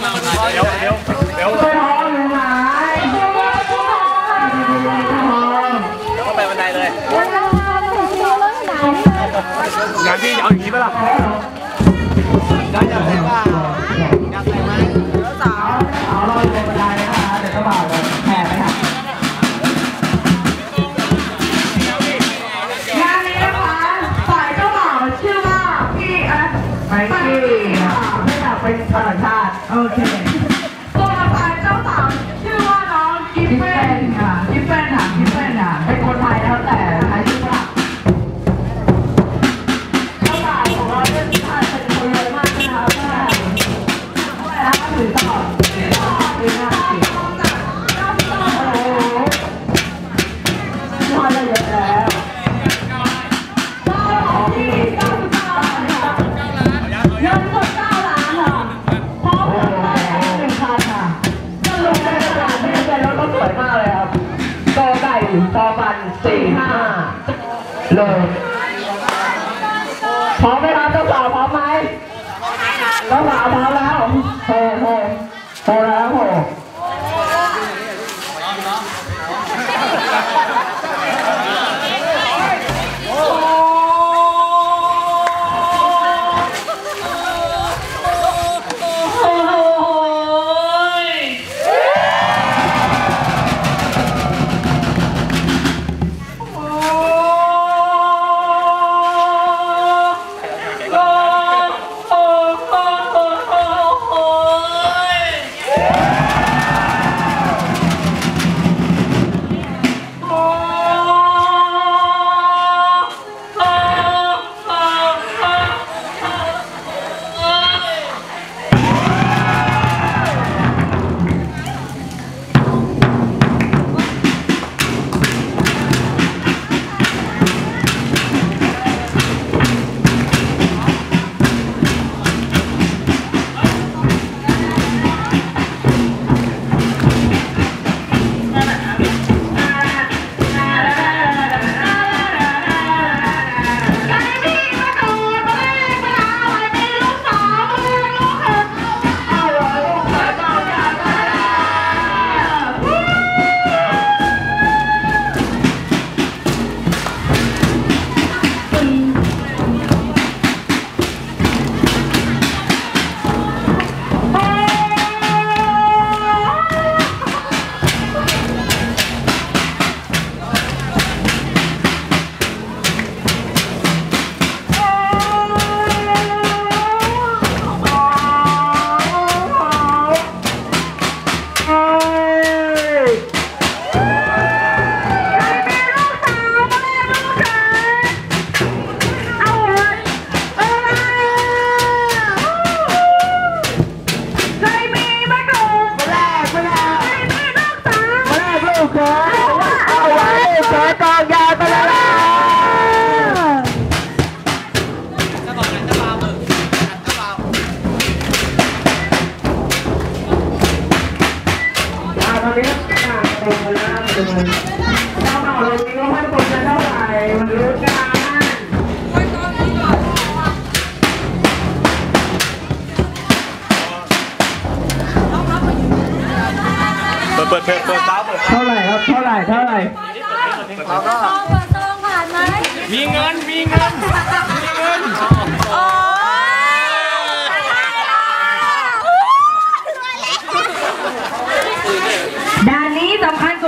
não, não, não. É é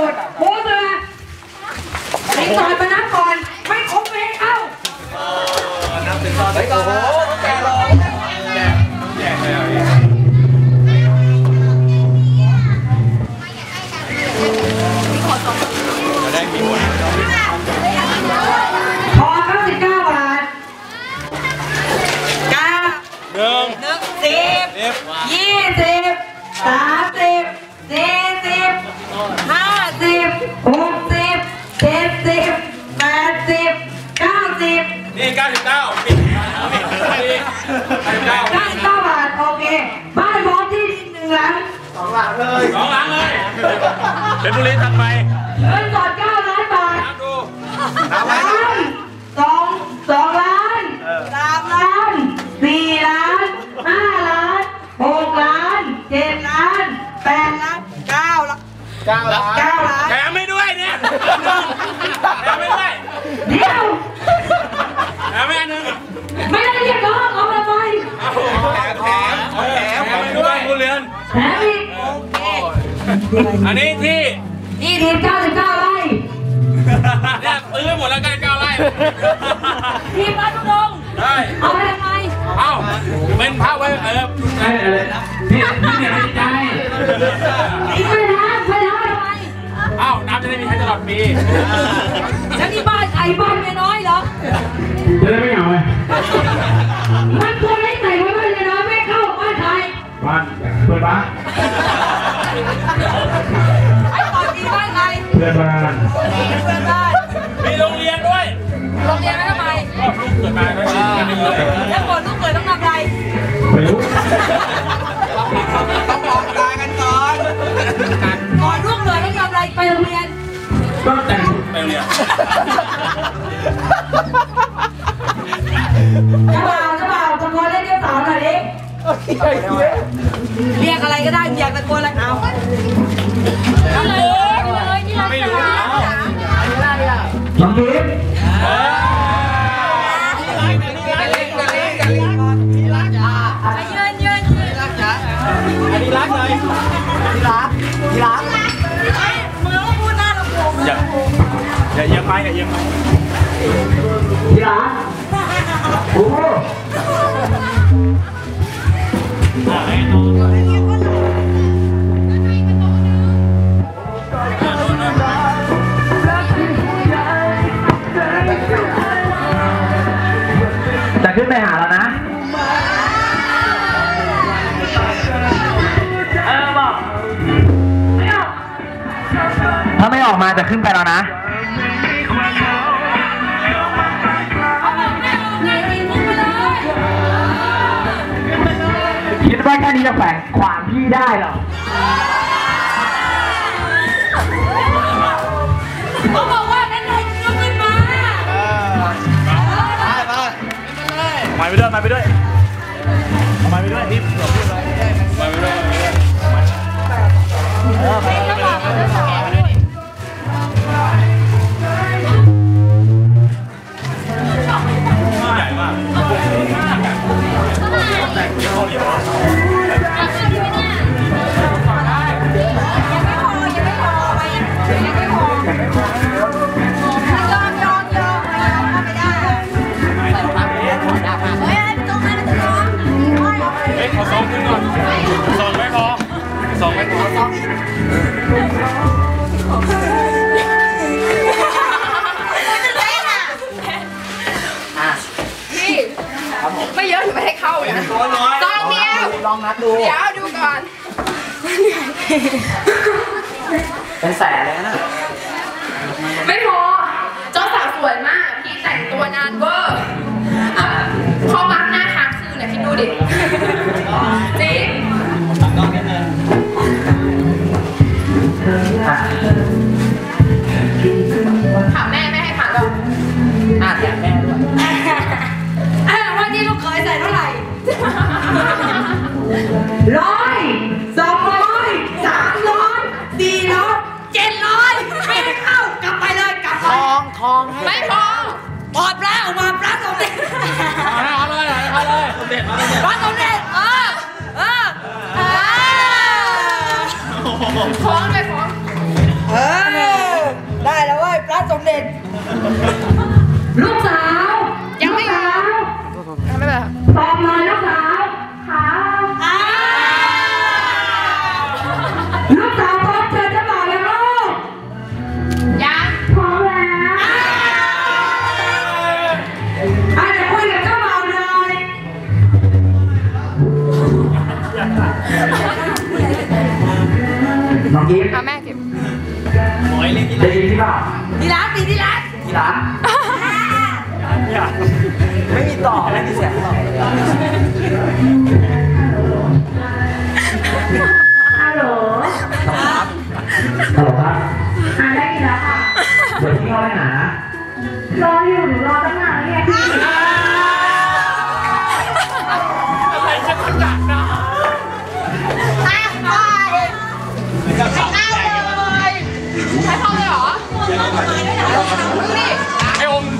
ุดโค้เลยไอ้ต่อยมานับก่อน ไม่ครบเม่เอ้านับถึงตอนไปก่อนนะแกรอแจแจกเลยพอเก้บาทเก้าหนึ่งสิบยี่สิบสาม สองหลังเลยเป็นบุรีทันไหมเงินสดเก้าล้านบาทน้น้ำไมสองสองล้านสามล้านสี่ล้านห้าล้านหกล้านเจ็ดล้านแปดล้านเก้าล้านเก้าล้านเก้าล้านแถมไม่ด้วยเนี่ยแถมไม่ด้วยเดี๋ยวแถมไม่อันหนึ่งไม่ได้เรียกร้องเอาไปแถมแถมแถมไม่ด้วยคุณเรียนแถมอีก อันนี้ที่ยี่สิบเก้าสิบเก้าไร่เนี่ยซื้อไปหมดแล้วกันเก้าไร่ทีมพัทุดงค์ได้เอาไปทำไมเอ้าเป็นพระไว้เออไอ้อะไรนี่นี่เนี่ยไม่ใจอีกไม่นะไม่นะทำไมเอ้าน้ำจะได้มีใช้ตลอดปีแล้วที่บ้าน อย่าเยี่ยมไปอย่าเยี่ยมไปที่รักโอ้จะขึ้นไปหาแล้วนะ เออบอก ถ้าไม่ออกมาจะขึ้นไปแล้วนะ คิดว่าแค่นี้จะแฝงขวางพี่ได้หรอเขาบอกว่านั่นเลยยกขึ้นมาไปไปด้วยไปไปด้วยเอาไปไปด้วยนี่เราพูดอะไรไปไปด้วยใหญ่มากแต่งเข้าเดียว ไม่เยอะถึงไม่ให้เข้านะตัวน้อยซองเดียวลองนัดดู เดี๋ยวดูก่อน เป็นแสนเลยนะ ร้อยสองร้อยสามร้อยสี่ร้อยเจ็ดร้อยไม่ให้เข้ากลับไปเลยกลับไปทองทองให้ไม่พอปอดปลาออกมาปลาสมเด็จเอาเลยเอาเลยเด็ดเอาเลยปลาสมเด็จเออเออเออฟ้องเลยฟ้องเออได้แล้วเว้ยปลาสมเด็จลูกสาว ได้ยินที่เปล่าดีรักดีดีรักที่รักไม่มีต่อไม่มีเสียงต่อฮัลโหลฮัลโหลครับอะได้ยินแล้วค่ะเดี๋ยวพี่เข้าไปหารออยู่หนูรอตั้งนานแล้วเนี่ย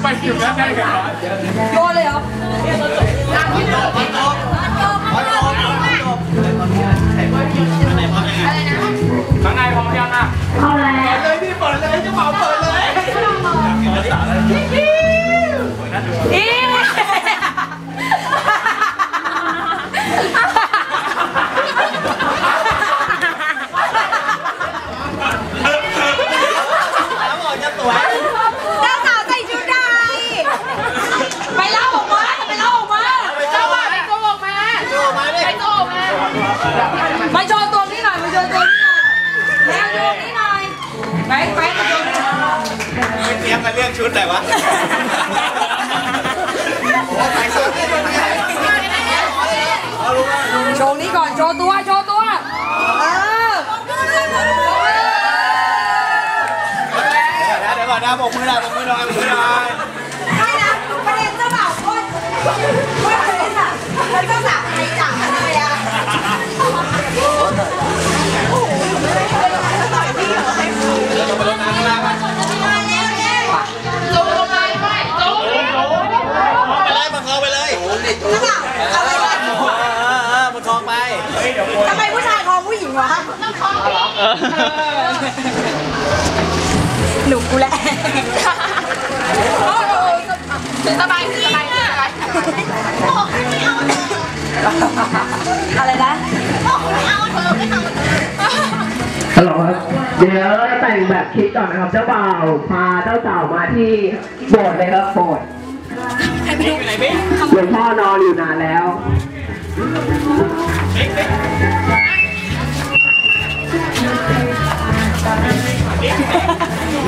ไอยู่ใกล้ๆกันโยนเลยเหรอร้านที่หนึ่งอะไรนะข้างในพร้อมยังอะเอาแล้วเลยพี่เปิดเลยเจ้าบ่าวเปิดเลยอี เรื่องชุดไหนวะใส่ชุดนี่เป็นไงโชว์นี้ก่อนโชว์ตัวโชว์ตัวเหนูกูแหละสบายสบายสบายอะไรนะฮัลโหลครับเดี๋ยวจะแต่งแบบคลิปก่อนนะครับ เจ้าบ่าวพาเจ้าสาวมาที่โบสถ์เลยครับโบสถ์หลวงพ่อนอนอยู่นานแล้ว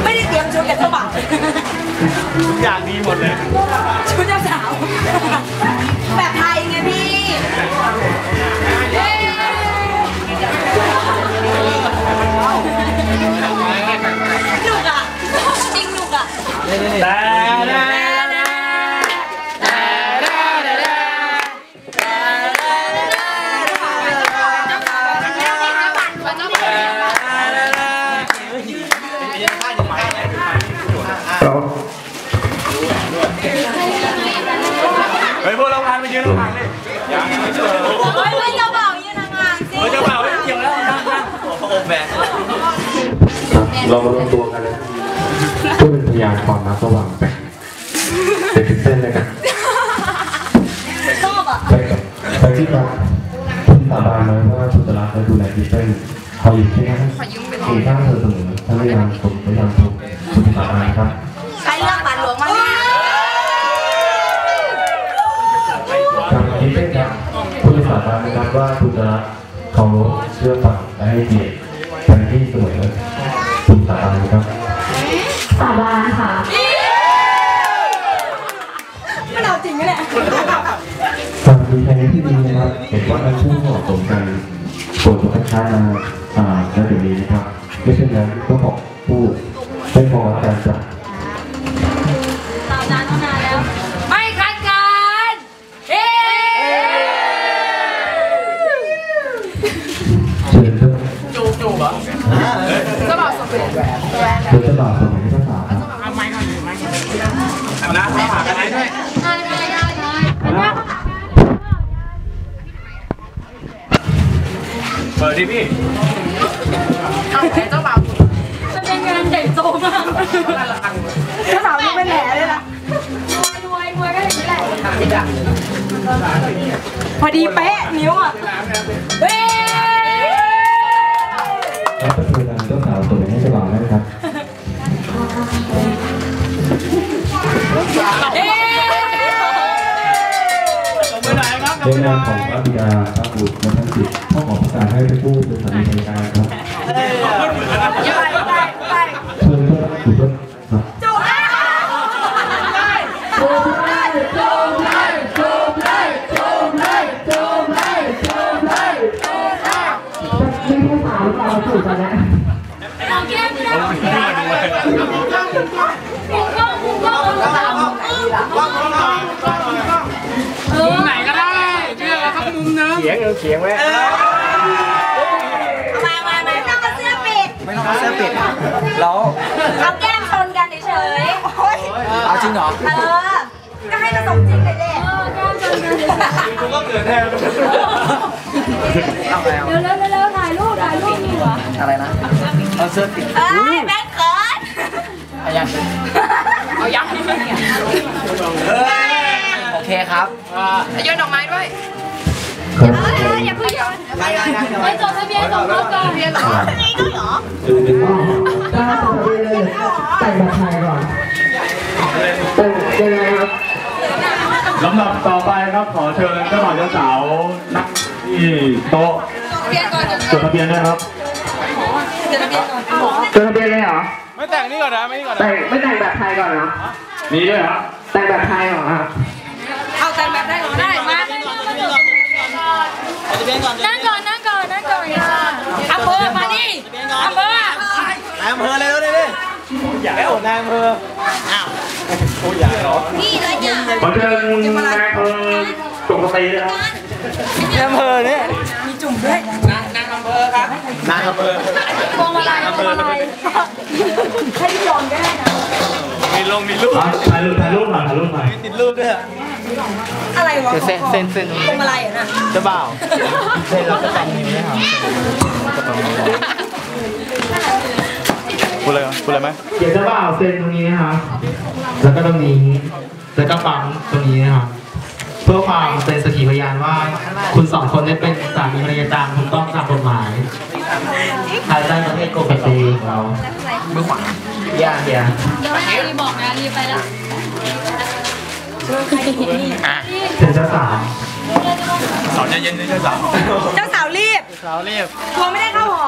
ไม่ เป็นเส้นเลยกันชอบอะไปกับไปที่รักคุณสาบานไว้ว่าคุณจะรักและดูแลดิเส้นคอยอยู่ที่นั่นขี่ข้างเธอเสมอถ้าไม่ยามสมไม่ยามทุกข์คุณสาบานครับใครเลือกบัตรหลวงมาเนี่ยทางดิเส้นครับคุณสาบานนะครับว่าคุณจะรักเคารพเชื่อฟังและให้เกียรติกันที่เสมอคุณสาบานครับ สาบานค่ะมัน การมีแฟนที่ดีนะครับเห็นว่าทั้งคู่เหมาะสมกันโปรดจะค้ามาอ่าแล้วเดี๋ยวนี้นะครับไม่เช่นนั้นก็ขอพูดไม่พอการจัดตามนานเท่านานแล้ว ไม่คัดกันเฮ้เชิญเพื่อนจูบจูบเหรอเจ้าบ่าวสมเป็นเชิญเจ้าบ่าวสมัยภา ดีเป๊ะนิ้วอะเฮ้ยแล้วก็คือนางเจ้าสาวสวยให้เจ้าบ่าวได้ครับเฮ้มือไหนครับในนามของพระบิดาพระบุตรและพระจิตพ่อขอประกาศให้เป็นผู้เป็นสามีภรรยาครับ นึงเขียงเขียงไว้มามามาไม่ต้องเอาเสื้อปิดไม่ต้องเอาเสื้อปิด แล้ว เอาแก้มชนกันเฉยๆโอ้ยเอาจริงเหรอเออ ก็ให้เราส่งจริงเลยเด็กูก็เกิดแทนเอาแล้วเร็วเร็วเร็วถ่ายรูปถ่ายรูปอยู่อะอะไรนะ เอาเสื้อติดเอ้ยแม่งเขินเอายังเอายังโอเคครับ โยนดอกไม้ด้วย ครับ อย่าเพิ่งโยนได้ได้ได้ไปจดทะเบียนสมรสก่อนเรียนเหรอนี่ก็เหรอได้จดทะเบียนเลยแต่งแบบไทยก่อนแต่งยังไงครับลำดับต่อไปครับขอเชิญเจ้าบ่าวเจ้าสาวนั่งที่โต๊ะเรียนก่อนจดทะเบียนด้วยครับจดทะเบียนเลยเหรอไม่แต่งนี่ก่อนนะไม่นี่ก่อนแต่งไม่แต่งแบบไทยก่อนเหรอนี่ด้วยครับแต่งแบบไทยเหรอครับ เอาแต่งแบบได้หรอได้มา นั่งก่อนนั่งก่อนนั่งก่อนค่ะอำเภอมาดิอำเภอนายอำเภอเลยแล้วดิอยากให้อดนายอำเภออ้าวโอ้ยอยากเหรอนี่เลยเนี่ยขอเชิญนายอำเภอจงกระตีด้วยครับนายอำเภอเนี่ยมีจุ่มด้วยนางอำเภอครับนางอำเภอพวงมาลัยพวงมาลัยให้พี่ยอมก็ได้นะมีลงมีรูปถ่ายรูปถ่ายรูปหน่อยถ่ายรูปหน่อยติดรูปด้วย อะไรวะเส้นเส้นเส้นพวงมาลัยอะนะเจ้าบ่าวเส้นเราจะแต่งนิ้วนะครับพูดเลยพูดเลยไหมเดี๋ยวจะบ่าวเซ็นตรงนี้นะครับแล้วก็ตรงนี้แล้วก็ปั๊มตรงนี้นะครับเพื่อความเป็นสกขีพยานว่า คุณสองคนได้เป็นสามีภรรยาตามถูกต้องตามกฎหมายภายใต้ประเทศโกเบตีของเรามือขวาย่าเดียเดี๋ยวให้รีบอกนะรีไปละ เป็นเจ้าสาวสาวใจเย็นนี่เจ้าสาวเจ้าสาวรีบสาวเรียบกลัวไม่ได้เข้าหอ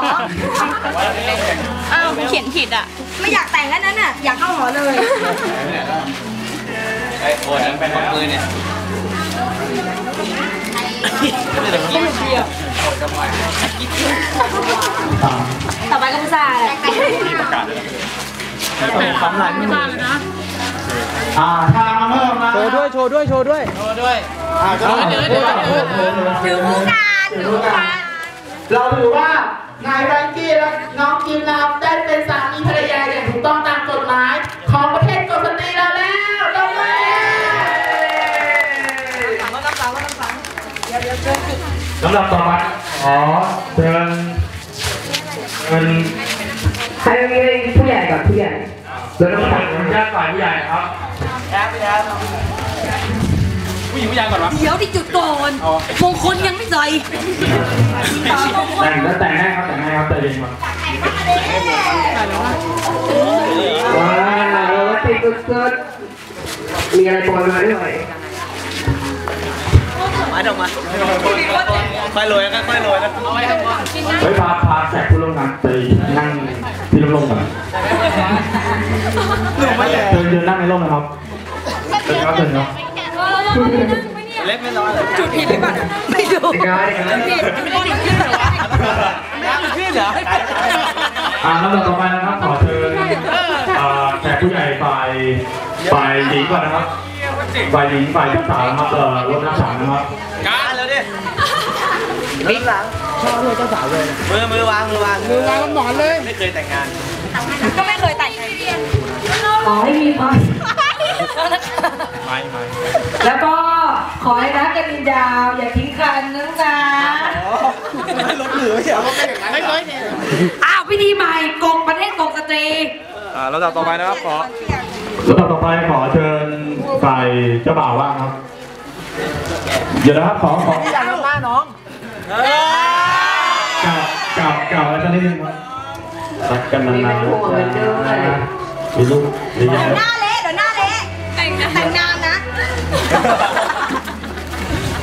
อ้าวเขียนผิดอะ ไม่อยากแต่งแล้วนั้นน่ะอยากเข้าหอเลยไอ้โอ้ยนั่นเป็นปืนเนี่ยต่อไปก็ผู้ชายแหละปั๊มลายไม่มี อ่าทางอำเภอมาโชว์ด้วย โชว์ด้วย โชว์ด้วยโชว์ด้วยอ่าโชว์ด้วยถือผู้การถือผู้การเราถือว่านายแบงกี้และน้องกิมนะครับได้เป็นสามีภรรยาอย่างถูกต้องตามกฎหมายของประเทศโกสตีเราแล้วเราเลยลำดับต่อไปขอเชิญเงินให้ผู้ใหญ่กับผู้ใหญ่ แล้วเริ่ก็มตัจากดญาติฝ่ายผู้ใหญ่ครับแอบแอบผู้หญิงผู้ชายก่อนวะเดี๋ยวที่จุดก่อนมงคลยังไม่ใส่แต่งแล้วแต่งให้ครับแต่งให้ครับแต่เย็นก่อนว้าวโรตีสุดๆมีอะไรโปรยมาด้วย ไม้ดอกมาค่อยโรยค่อยโรยนะเฮ้ยพาพาแขกผู้ร่วมงานไปนั่งที่ร่มๆก่อนเดินเดินนั่งในร่มนะครับเดินครับเดินครับเล็บไม่ร้อนเลยจุดผิดหรือเปล่าไม่ดูอีกน้อยอีกน้อยผิดไม่ได้ผิดเหรอวะพี่เหรออ่าแลำดับต่อไปนะครับขอเชิญแขกผู้ใหญ่ฝ่ายฝ่ายหญิงก่อนนะครับ ฝ่ายหญิงฝ่ายที่สามครับเอ่อรถน้ำสังนะครับการเร็วดินี่หลังชอบเลยเจ้าสาวเลยมือมือวางมือวางมือวางมันหมอนเลยไม่เคยแต่งงานก็ไม่เคยแต่งเลยขอให้มีความไม่ไม่แล้วก็ขอให้รักกันยาวอย่าทิ้งกันนะจ๊ะรถเหลือไม่ใช่ไม่เคยเนี่ยอ้าวพิธีใหม่กงประเทศกงสตรีอ่าลำดับต่อไปนะครับขอลำดับต่อไปขอเชิญ ฝ่ายเจ้าบ่าวว่างครับ เดี๋ยวนะครับขอขออยากทำหน้าน้องกลับกลับกลับอะไรสักนิดนึงครับรักกันนานๆมีลูกมีแย่หน้าเละเดี๋ยวหน้าเละแต่งแต่งนานนะ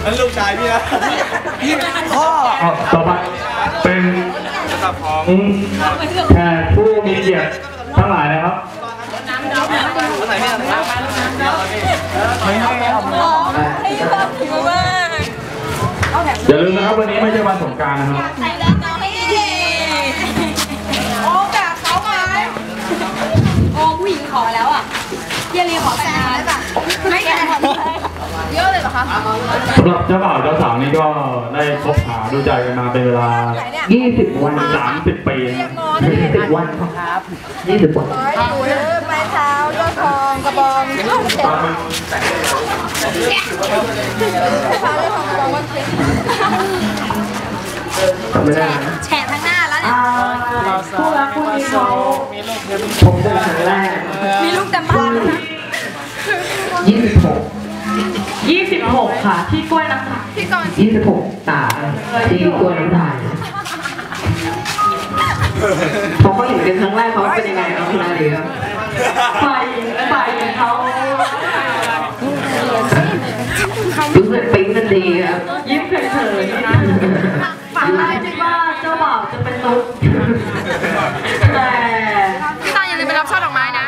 นั่นลูกชายพี่นะพี่พ่อเอาต่อไปเป็นอืมแขกผู้มีเกียรติทั้งหลายนะครับ คนไหนพี่นะไม่ให้เอาอย่าลืมนะครับวันนี้ไม่ใช่วันสงกรารนะครับแต่งแล้วน้องไม่ดีโอ้แบบเขาไหมโอ้ผู้หญิงขอแล้วอะเยลีขอแต่งงานไม่แต่งเยเยอะเลยเหรอคะสำหรับเจ้าบ่าวเจ้าสาวนี่ก็ได้คบหาดูใจกันมาเป็นเวลา 20 วัน 30 ปีนะ20 วันครับ 20 วันร้อย ดูเด้อไม้เท้ายอดทองกระบองเท้าเท้ายอดทองกระบองว่าเช็คจำไม่ได้นะแฉะทั้งหน้าแล้วเนี่ยคู่รักคู่นี้เขาผมเจอครั้งแรกมีลูกเต็มบ้าน26 26ค่ะ ที่กล้วยน้ำตาลพี่กรณ์26ตาที่กล้วยน้ำตาลพอเขาเห็นกันครั้งแรกเขาเป็นยังไงเอาคุณอาลีครับฝ่ายหญิงฝ่ายหญิงเขา รู้สึกปิ๊งกันดีครับยิ้มเฉยๆฝันแรกคิดว่าเจ้าบ่าวจะเป็นตุ๊กแต่พี่ตาอย่าลืมไปรับช่อดอกไม้นะ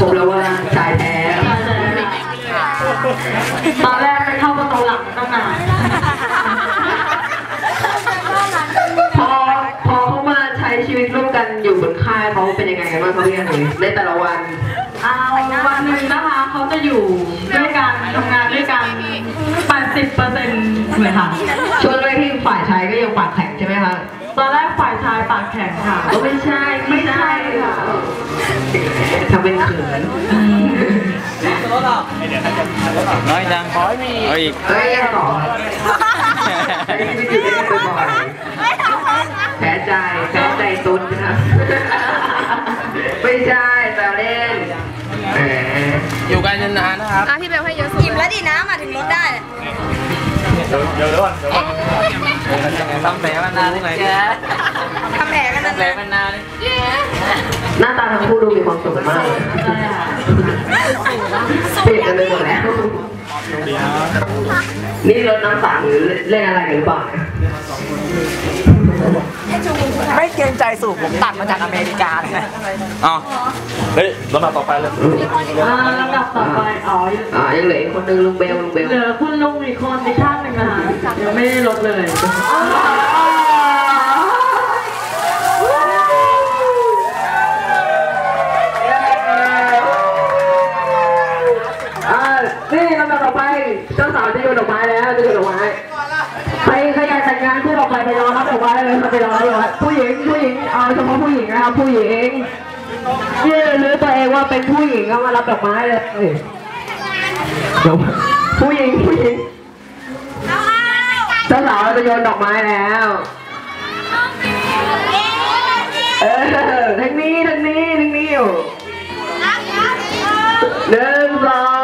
ผมแล้วว่าชายแท้ตอนแรกไปเข้าประตูหลังตั้งนานพอพอเขามาใช้ชีวิตร่วมกันอยู่บนค่ายเขาเป็นยังไงกันบ้างเขาเรียกหนูในแต่ละวันอ่าวันหนึ่งนะคะเขาจะอยู่ด้วยกันทำงานด้วยกัน80เปอร์เซ็นต์เลยค่ะช่วงแรกที่ฝ่ายชายก็ยังปากแข็งใช่ไหมคะตอนแรกฝ่ายชายปากแข็งค่ะก็ไม่ใช่ไม่ใช่ค่ะทำเป็นเขินน้อยจังขอให้มีเอาอีกเฮ้ยยังต่อใช้ชีวิตอยู่ด้วยกันบ่อยไม่ทำนะๆแพ้ใจแพ้ใจตุนนะครับไม่ใช่แต่เล่นแหมอยู่กันนานๆนะครับอะพี่เบลให้เยอะสุดอิ่มแล้วดิน้ำมาถึงรถได้ เนี่ยทำแผลมานานที่ไหนทำแผลกันนั่นแผลแหละมานานหน้าตาทั้งคู่ดูมีความสุขมากเปลี่ยนกันเลยหมดแล้วนี่รถน้ำสังหรือเล่นอะไรกันหรือเปล่า ไม่เกรงใจสูบผมตัดมาจากอเมริกาเลยอ๋อเฮ้ยลำดับต่อไปเลยอ่าลำดับต่อไป อ๋ออ่ายังเหลืออีกคนนึงลุงเบลลุงเบลเหลือคุณลุงอีกคนอีกท่านหนึ่งนะคะยังไม่ได้ลดเลย รับดอเลยไปรอรับดอกไม้ผู้หญิงผู้หญิงเอาเฉพาะผู้หญิงนะครับผู้หญิงยื่นรู้ตัวเองว่าเป็นผู้หญิงก็มารับดอกไม้เลยเดี๋ยวผู้หญิงผู้หญิงเจ้าสาวจะโยนดอกไม้แล้วเออทางนี้ทางนี้ทางนี้อยู่หนึ่งสอง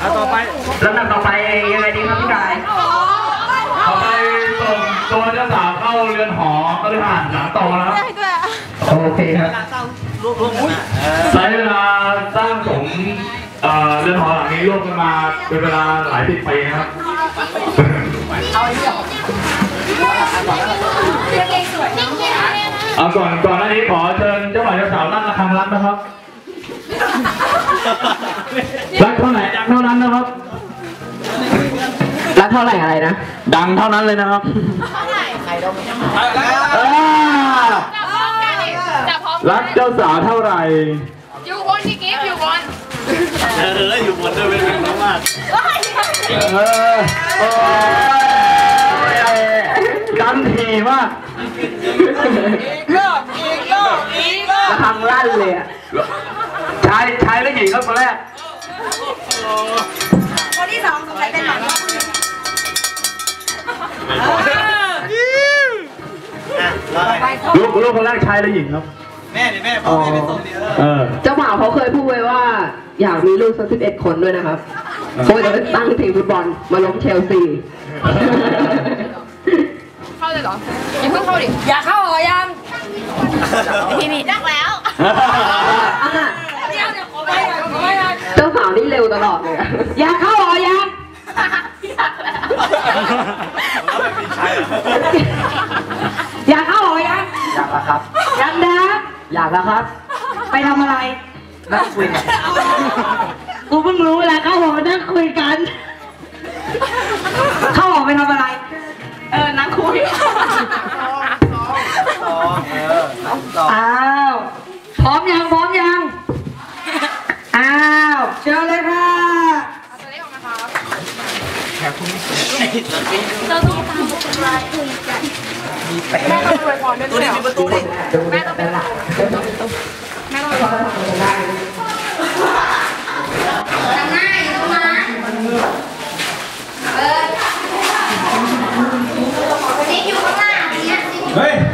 แล้วแล้วต่อไปลำดับต่อไปยังไงดีครับพี่กายต่อไปส่งตัวเจ้าสาวเข้าเรือนหอก็เลยผ่านหลังโตนะครับโอเคครับใช้เวลาสร้างสมเอ่อเรือนหอหลังนี้ร่วมกันมาเป็นเวลาหลายสิบปีนะครับเอาก่อนก่อนหน้านี้ขอเชิญเจ้าบ่าวเจ้าสาวนั่งระฆังรักนะครับ รักเท่าไหร่ดังเท่านั้นนะครับ รักเท่าไหร่อะไรนะ ดังเท่านั้นเลยนะครับอ่าจะพร้อมรักเจ้าสาวเท่าไหร่ อยู่บนพี่กิฟต์อยู่บนเอออยู่บนด้วยเป็นมากเออโอ้ยกันทีมากระฆังลั่นเลยอะ ชายชายและหญิงครับคนแรกคนที่สองสงสัยเป็นหมันลูกลูกคนแรกชายและหญิงครับ แม่ดิแม่พ่อแม่เป็นส่งดีเออเออเจ้าบ่าวเขาเคยพูดไว้ว่า อยากมีลูกสักสิบเอ็ดคนด้วยนะครับเขาจะไปตั้งทีมฟุตบอลมาล้มเชลซีเข้าเลยเหรออย่าเพิ่งเข้าดิ อยากเข้าหอยังพี่นี่ดักแล้วอะ เดี๋ยวเดี๋ยวขอไปก่อนขอไปก่อนเจ้าสาวนี่เร็วตลอดเลยอะอยากเข้าหรอยังอยากเข้าหอยังอยากแล้วครับ ยังนะอยากแล้วครับ ไปทำอะไรนั่งคุยกันกูเพิ่งรู้แหละเข้าหอนั่งคุยกัน เข้าหอไปทำอะไร เออนั่งคุยสองเออสองอ้าวพร้อมยังพร้อมยัง อ้าวเชิญเลยค่ะเอาตัเลขออกมาครับแถวคุณเราต้องตามคนร้ายคุยกันแม่ต้องรวยพรด้วยตัวนี้มีประตูดิแม่ต้องเป็นหลักแม่ต้องรวยพรทำหน้าอยู่ตรงนั้นเออนี่อยู่ข้างหน้านี่ยเ